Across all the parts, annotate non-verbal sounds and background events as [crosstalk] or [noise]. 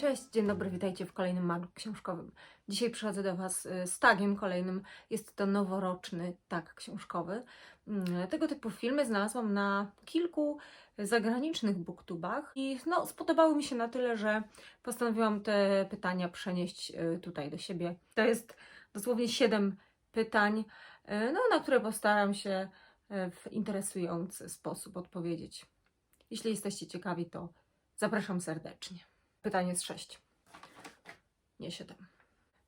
Cześć, dzień dobry, witajcie w kolejnym magu książkowym. Dzisiaj przychodzę do Was y, z tagiem kolejnym. Jest to noworoczny tag książkowy. Mm, Tego typu filmy znalazłam na kilku zagranicznych booktubach i no, spodobały mi się na tyle, że postanowiłam te pytania przenieść y, tutaj do siebie. To jest dosłownie siedem pytań, y, no, na które postaram się w interesujący sposób odpowiedzieć. Jeśli jesteście ciekawi, to zapraszam serdecznie. Pytanie z 6. Nie 7.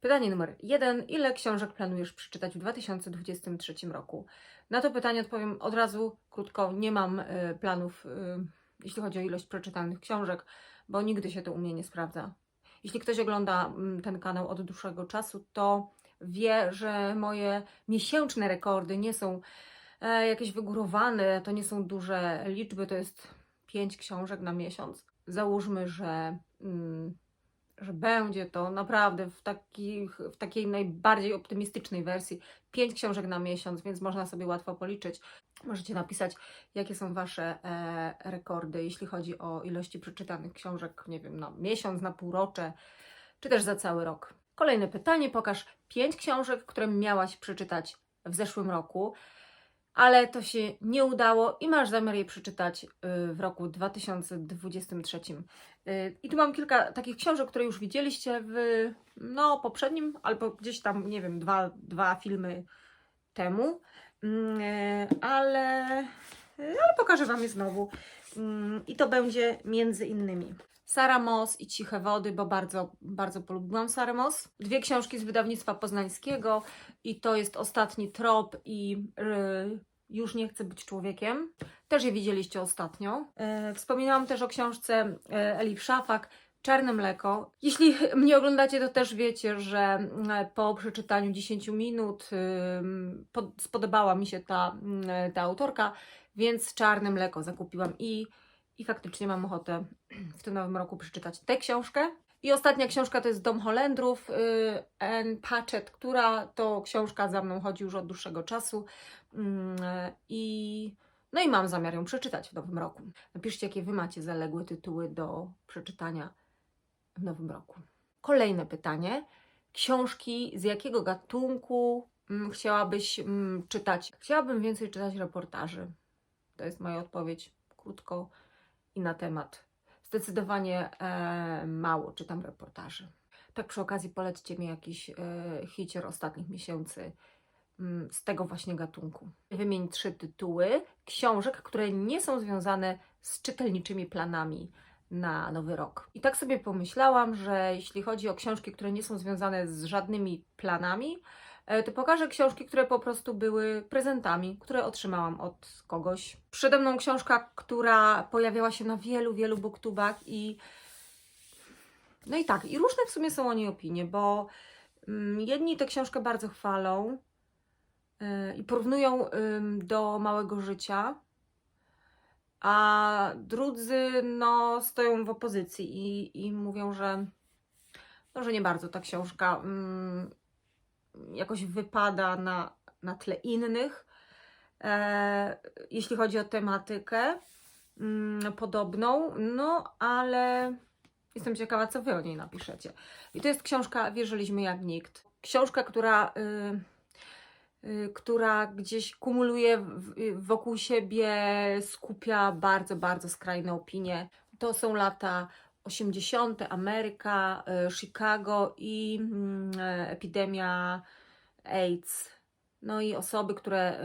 Pytanie numer 1. Ile książek planujesz przeczytać w 2023 roku? Na to pytanie odpowiem od razu krótko. Nie mam y, planów, y, jeśli chodzi o ilość przeczytanych książek, bo nigdy się to u mnie nie sprawdza. Jeśli ktoś ogląda mm, ten kanał od dłuższego czasu, to wie, że moje miesięczne rekordy nie są e, jakieś wygórowane, to nie są duże liczby, to jest 5 książek na miesiąc. Załóżmy, że, mm, że będzie to naprawdę w, takich, w takiej najbardziej optymistycznej wersji 5 książek na miesiąc, więc można sobie łatwo policzyć. Możecie napisać, jakie są Wasze e, rekordy, jeśli chodzi o ilości przeczytanych książek, nie wiem, na miesiąc, na półrocze, czy też za cały rok. Kolejne pytanie. Pokaż 5 książek, które miałaś przeczytać w zeszłym roku ale to się nie udało i masz zamiar je przeczytać y, w roku 2023. Y, I tu mam kilka takich książek, które już widzieliście w no, poprzednim, albo gdzieś tam, nie wiem, dwa, dwa filmy temu, Mm, y, ale, ale pokażę Wam je znowu. Mm, I to będzie między innymi Sara Moss i Ciche Wody, bo bardzo, bardzo polubiłam Sarę Moss. Dwie książki z wydawnictwa poznańskiego i to jest Ostatni trop i y, Już nie chcę być człowiekiem. Też je widzieliście ostatnio. E, wspominałam też o książce Elif Szafak, Czarne mleko. Jeśli [laughs] mnie oglądacie, to też wiecie, że e, po przeczytaniu 10 minut spodobała mi się ta, ta autorka, więc Czarne mleko zakupiłam i, i faktycznie mam ochotę [clears throat] w tym nowym roku przeczytać tę książkę. I ostatnia książka to jest Dom Holendrów, y, Anne Patchett, która to książka za mną chodzi już od dłuższego czasu. Mm, I no i mam zamiar ją przeczytać w nowym roku. Napiszcie, jakie Wy macie zaległe tytuły do przeczytania w nowym roku. Kolejne pytanie. Książki z jakiego gatunku mm, chciałabyś mm, czytać? Chciałabym więcej czytać reportaży. To jest moja odpowiedź krótko i na temat. Zdecydowanie e, mało czytam reportaży. Tak przy okazji polećcie mi jakiś e, hicior ostatnich miesięcy mm, z tego właśnie gatunku. Wymień trzy tytuły książek, które nie są związane z czytelniczymi planami na nowy rok. I tak sobie pomyślałam, że jeśli chodzi o książki, które nie są związane z żadnymi planami, to pokażę książki, które po prostu były prezentami, które otrzymałam od kogoś. Przede mną książka, która pojawiała się na wielu, wielu booktubach i no i tak, i różne w sumie są o niej opinie, bo mm, jedni tę książkę bardzo chwalą yy, i porównują do Małego Życia, a drudzy no, stoją w opozycji i, i mówią, że, no, że nie bardzo ta książka mm, jakoś wypada na, na tle innych, e, jeśli chodzi o tematykę mm, podobną, no ale jestem ciekawa, co Wy o niej napiszecie. I to jest książka Wierzyliśmy jak nikt. Książka, która... Y, y, która gdzieś kumuluje wokół siebie, skupia bardzo, bardzo skrajne opinie. To są lata 80., Ameryka, y, Chicago i mm, e, epidemia AIDS. No i osoby, które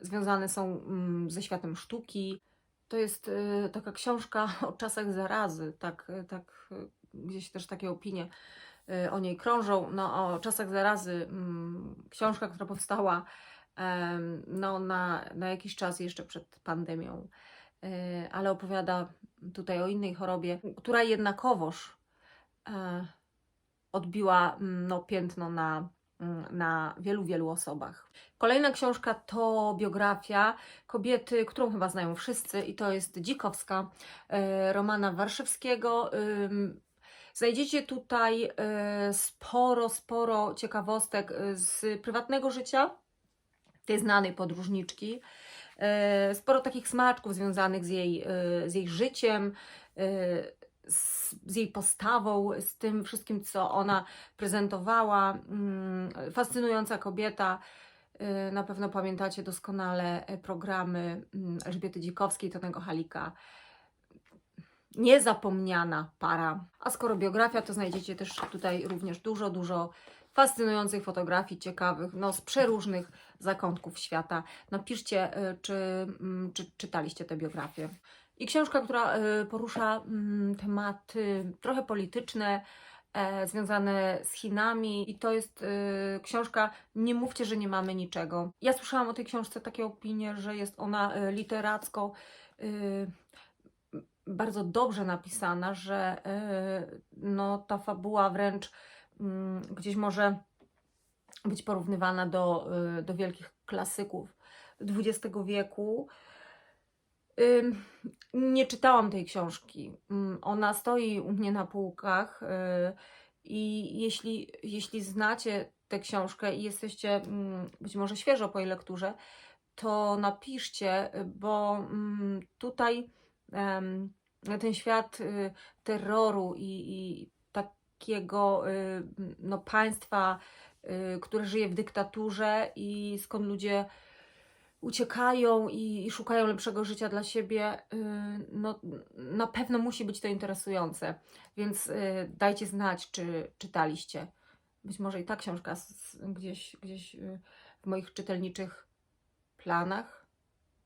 y, związane są mm, ze światem sztuki. To jest taka książka [laughs] o czasach zarazy, tak, tak gdzieś też takie opinie o niej krążą. No, o czasach zarazy, mm, książka, która powstała no, na, na jakiś czas jeszcze przed pandemią, ale opowiada tutaj o innej chorobie, która jednakowoż e, odbiła mm, no, piętno na, mm, na wielu, wielu osobach. Kolejna książka to biografia kobiety, którą chyba znają wszyscy, i to jest Dzikowska, e, Romana Warszewskiego. Znajdziecie tutaj e, sporo, sporo ciekawostek z prywatnego życia tej znanej podróżniczki. E, Sporo takich smaczków związanych z jej, e, z jej życiem. E, z, z jej postawą, z tym wszystkim, co ona prezentowała. Mm, Fascynująca kobieta. Na pewno pamiętacie doskonale programy mm, Elżbiety Dzikowskiej, Tonego Halika. Niezapomniana para. A skoro biografia, to znajdziecie też tutaj również dużo, dużo fascynujących fotografii, ciekawych, no z przeróżnych zakątków świata. Napiszcie, y, czy, mm, czy czytaliście tę biografię. I książka, która y, porusza mm, tematy trochę polityczne, e, związane z Chinami i to jest y, książka Nie mówcie, że nie mamy niczego. Ja słyszałam o tej książce takie opinie, że jest ona literacko bardzo dobrze napisana, że no, ta fabuła wręcz gdzieś może być porównywana do, y, do wielkich klasyków XX wieku. Nie czytałam tej książki. Ym, Ona stoi u mnie na półkach y, i jeśli, jeśli znacie tę książkę i jesteście mm, być może świeżo po jej lekturze, to napiszcie, bo mm, tutaj ten świat y, terroru i, i takiego y, no, państwa, y, które żyje w dyktaturze i skąd ludzie uciekają i, i szukają lepszego życia dla siebie, y, no na pewno musi być to interesujące. Więc dajcie znać, czy czytaliście. Być może i ta książka gdzieś, gdzieś w moich czytelniczych planach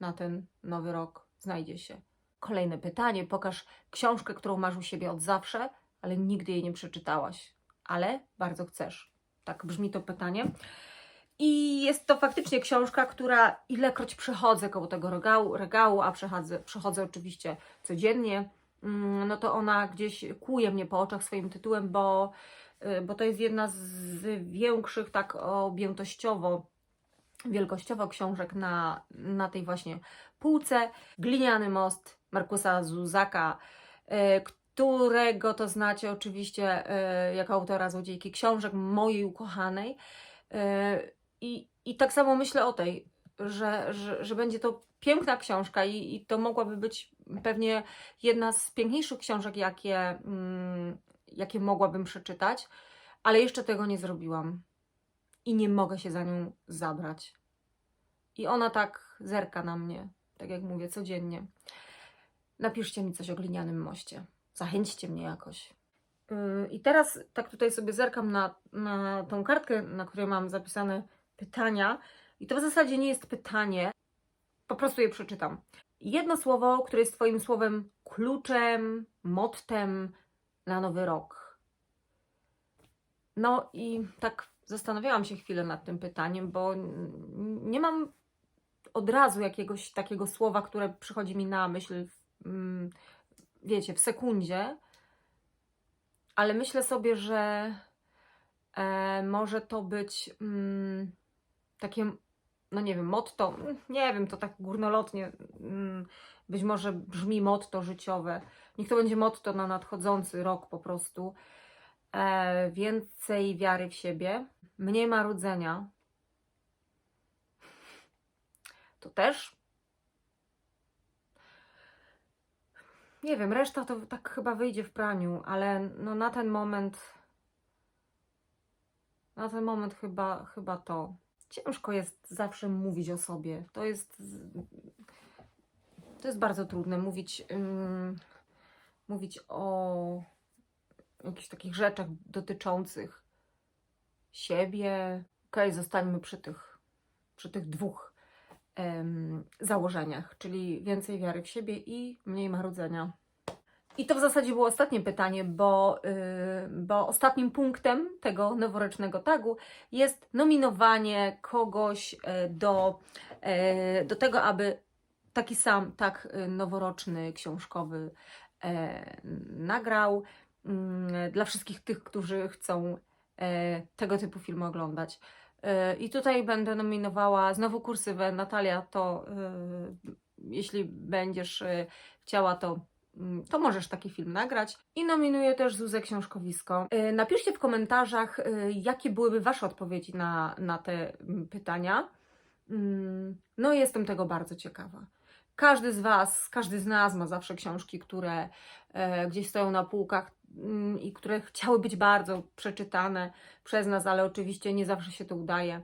na ten nowy rok znajdzie się. Kolejne pytanie. Pokaż książkę, którą masz u siebie od zawsze, ale nigdy jej nie przeczytałaś. Ale bardzo chcesz. Tak brzmi to pytanie. I jest to faktycznie książka, która ilekroć przechodzę koło tego regału, regału a przechodzę, przechodzę oczywiście codziennie, mm, no to ona gdzieś kłuje mnie po oczach swoim tytułem, bo, y, bo to jest jedna z większych, tak objętościowo, wielkościowo książek na, na tej właśnie półce. Gliniany most Markusa Zuzaka, y, którego to znacie oczywiście y, jako autora Złodziejki Książek, mojej ukochanej. Y, I, I tak samo myślę o tej, że, że, że będzie to piękna książka i, i to mogłaby być pewnie jedna z piękniejszych książek, jakie, mm, jakie mogłabym przeczytać, ale jeszcze tego nie zrobiłam i nie mogę się za nią zabrać. I ona tak zerka na mnie, tak jak mówię, codziennie. Napiszcie mi coś o glinianym moście. Zachęćcie mnie jakoś. Yy, I teraz tak tutaj sobie zerkam na, na tą kartkę, na której mam zapisane pytania. I to w zasadzie nie jest pytanie, po prostu je przeczytam. Jedno słowo, które jest Twoim słowem kluczem, mottem na nowy rok. No i tak zastanawiałam się chwilę nad tym pytaniem, bo nie mam od razu jakiegoś takiego słowa, które przychodzi mi na myśl, mm, wiecie, w sekundzie ale myślę sobie, że e, może to być mm, takie, no nie wiem, motto, nie wiem, to tak górnolotnie mm, być może brzmi motto życiowe. Niech to będzie motto na nadchodzący rok po prostu. E, więcej wiary w siebie, mniej marudzenia. To też Nie wiem, reszta to tak chyba wyjdzie w praniu, ale no na ten moment. Na ten moment chyba, chyba to. Ciężko jest zawsze mówić o sobie. To jest. To jest bardzo trudne mówić. mówić o jakichś takich rzeczach dotyczących siebie. Okej, zostańmy przy tych, przy tych dwóch założeniach, czyli więcej wiary w siebie i mniej marudzenia. I to w zasadzie było ostatnie pytanie, bo, yy, bo ostatnim punktem tego noworocznego tagu jest nominowanie kogoś e, do, e, do tego, aby taki sam tak noworoczny książkowy nagrał. Mm, Dla wszystkich tych, którzy chcą tego typu filmy oglądać. I tutaj będę nominowała znowu kursywę. Natalia, to e, jeśli będziesz e, chciała, to, mm, to możesz taki film nagrać. I nominuję też Zuzę Książkowisko. E, Napiszcie w komentarzach, jakie byłyby Wasze odpowiedzi na, na te mm, pytania. Mm, No, jestem tego bardzo ciekawa. Każdy z Was, każdy z nas ma zawsze książki, które e, gdzieś stoją na półkach mm, i które chciały być bardzo przeczytane przez nas, ale oczywiście nie zawsze się to udaje.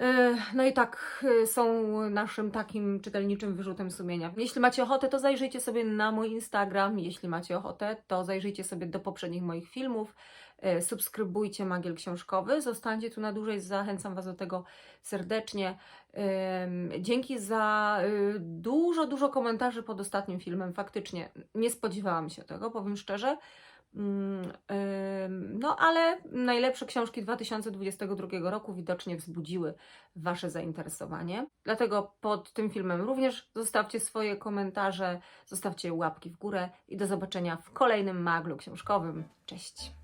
E, No i tak e, są naszym takim czytelniczym wyrzutem sumienia. Jeśli macie ochotę, to zajrzyjcie sobie na mój Instagram. Jeśli macie ochotę, to zajrzyjcie sobie do poprzednich moich filmów. E, Subskrybujcie Magiel Książkowy. Zostańcie tu na dłużej. Zachęcam Was do tego serdecznie. Dzięki za dużo, dużo komentarzy pod ostatnim filmem. Faktycznie nie spodziewałam się tego, powiem szczerze. No, ale najlepsze książki 2022 roku widocznie wzbudziły Wasze zainteresowanie. Dlatego pod tym filmem również zostawcie swoje komentarze, zostawcie łapki w górę i do zobaczenia w kolejnym maglu książkowym. Cześć!